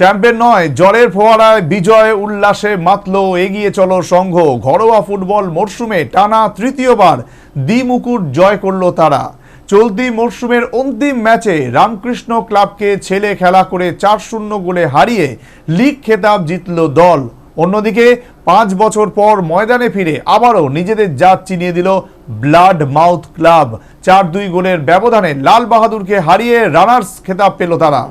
Champion নয় জলের ফোয়ারায় বিজয় উল্লাসে মাতল, এগিয়ে চলো সংঘ। ঘরোয়া ফুটবল মরশুমে টানা তৃতীয়বার দ্বিমুকুট জয় করল তারা। চলতি মরশুমের অন্তিম ম্যাচে রামকৃষ্ণ ক্লাবকে ছেলে খেলা করে চার শূন্য গোলে হারিয়ে লিগ খেতাব জিতল দল। অন্যদিকে, পাঁচ বছর পর ময়দানে ফিরে আবারও নিজেদের জাত চিনিয়ে দিল ব্লাড মাউথ ক্লাব। চার দুই গোলের ব্যবধানে লাল বাহাদুরকে হারিয়ে রানার্স খেতাব পেল তারা।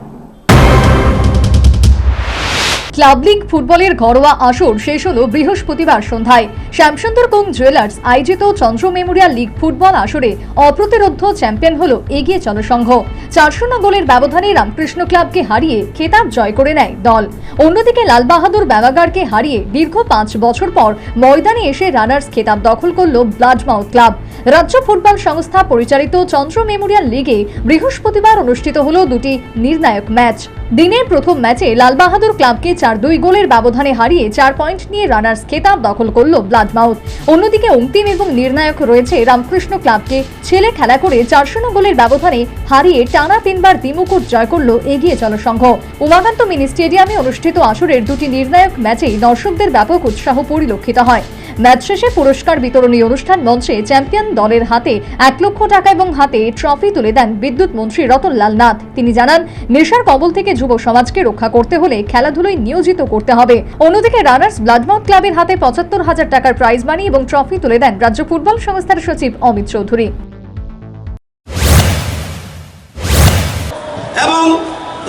ক্লাব লিগ ফুটবলের ঘরোয়া আসর শেষ হলো বৃহস্পতিবার সন্ধ্যায়। শ্যামসুন্দর কোং জুয়েলার্স আয়োজিত চন্দ্র মেমোরিয়াল লিগ ফুটবল আসরে অপ্রতিরোধ্য চ্যাম্পিয়ন হলো এগিয়ে চলো সংঘ। চার শূন্য গোলের ব্যবধানে রামকৃষ্ণ ক্লাবকে হারিয়ে খেতাব জয় করে নেয় দল। অন্যদিকে লাল বাহাদুর ব্যাবাগারকে হারিয়ে দীর্ঘ পাঁচ বছর পর ময়দানে এসে রানার্স খেতাব দখল করল ব্লাডমাউথ ক্লাব। রাজ্য ফুটবল সংস্থা পরিচালিত চন্দ্র মেমোরিয়াল লিগে বৃহস্পতিবার অনুষ্ঠিত হল দুটি নির্ণায়ক ম্যাচ। দিনের প্রথম ম্যাচে লালবাহাদুর ক্লাবকে চার দুই গোলের ব্যবধানে হারিয়ে চার পয়েন্ট নিয়ে রানার্স খেতাব দখল করল ব্লাডমাউথ অন্যদিকে অন্তিম এবং নির্ণায়ক রয়েছে রামকৃষ্ণ ক্লাবকে ছেলে খেলা করে চার শূন্য গোলের ব্যবধানে হারিয়ে টানা তিনবার দ্বিমুকুট জয় করল এগিয়ে চলো সংঘ উমাকান্ত মিনি স্টেডিয়ামে অনুষ্ঠিত আসরের দুটি নির্ণায়ক ম্যাচেই দর্শকদের ব্যাপক উৎসাহ পরিলক্ষিত হয়। ম্যাচ শেষে পুরস্কার বিতরণী অনুষ্ঠান মঞ্চে চ্যাম্পিয়ন দলের হাতে এক লক্ষ টাকা এবং হাতে ট্রফি তুলে দেন বিদ্যুৎ মন্ত্রী রতনলাল নাথ। তিনি জানান, নেশার কবল থেকে যুব সমাজকে রক্ষা করতে হলে খেলাধুলোয় নিয়োজিত করতে হবে। অন্যদিকে রানার্স ব্লাডমাউথ ক্লাবের হাতে পঁচাত্তর হাজার টাকার প্রাইজ মানি এবং ট্রফি তুলে দেন রাজ্য ফুটবল সংস্থার সচিব অমিত চৌধুরী।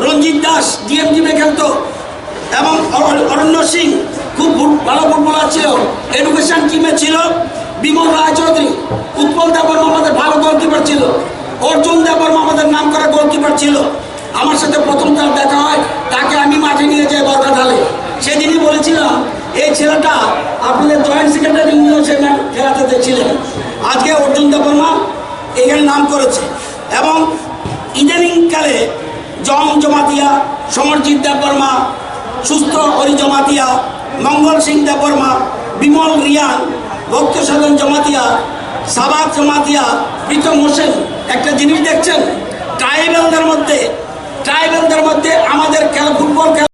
রঞ্জিত দাস ডিএমজিতে খেলতো। এবং অরণ্য সিং খুব ভালো ফুটবলার ছিল। এডুকেশন টিমে ছিল বিমল রায়চৌধুরী উৎপল দেববর্মা আমাদের ভালো গোলকিপার ছিল। অর্জুন দেবর্মা আমাদের নাম করা গোলকিপার ছিল। আমার সাথে প্রথম তার দেখা হয়, তাকে আমি মাঠে নিয়ে যাই বরকা ঢালে সেদিনই বলেছিলাম, এই ছেলেটা আপনাদের জয়েন্ট সেক্রেটারি উনিও সে খেলাতে দেখছিলেন আজকে অর্জুন দেবর্মা এখানে নাম করেছে। এবং ইদানিংকালে জম জমাতিয়া, সমরজিৎ দেববর্মা, সুস্থ হরি জমাতিয়া মঙ্গল সিং দেববর্মা, বিমল রিয়ান ভক্ত সাধন জমাতিয়া সাবাদ জমাতিয়া, প্রীতম হোসেন, একটা জিনিস দেখছেন, ট্রাইবেলদের মধ্যে ট্রাইবেলদের মধ্যে আমাদের খেলা, ফুটবল খেলা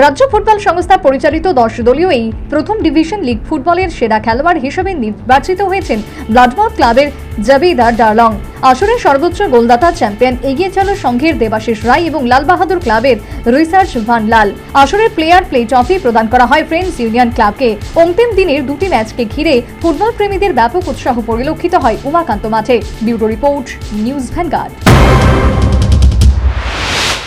রাজ্য ফুটবল সংস্থা পরিচালিত দশ দলীয় এই প্রথম ডিভিশন লিগ ফুটবলের সেরা খেলোয়াড় হিসেবে নির্বাচিত হয়েছেন ব্লাডমাউথ ক্লাবের জাবেদার ডার্লং। আসরের সর্বোচ্চ গোলদাতা চ্যাম্পিয়ন এগিয়ে চল সংঘের দেবাশিস রায় এবং লাল বাহাদুর ক্লাবের রিসার্চ ভান লাল। আসরের প্লেয়ার প্লে ট্রফি প্রদান করা হয় ফ্রেন্ডস ইউনিয়ন ক্লাবকে। অন্তিম দিনের দুটি ম্যাচকে ঘিরে ফুটবল প্রেমীদের ব্যাপক উৎসাহ পরিলক্ষিত হয় উমাকান্ত মাঠে। Bureau report, News Vanguard.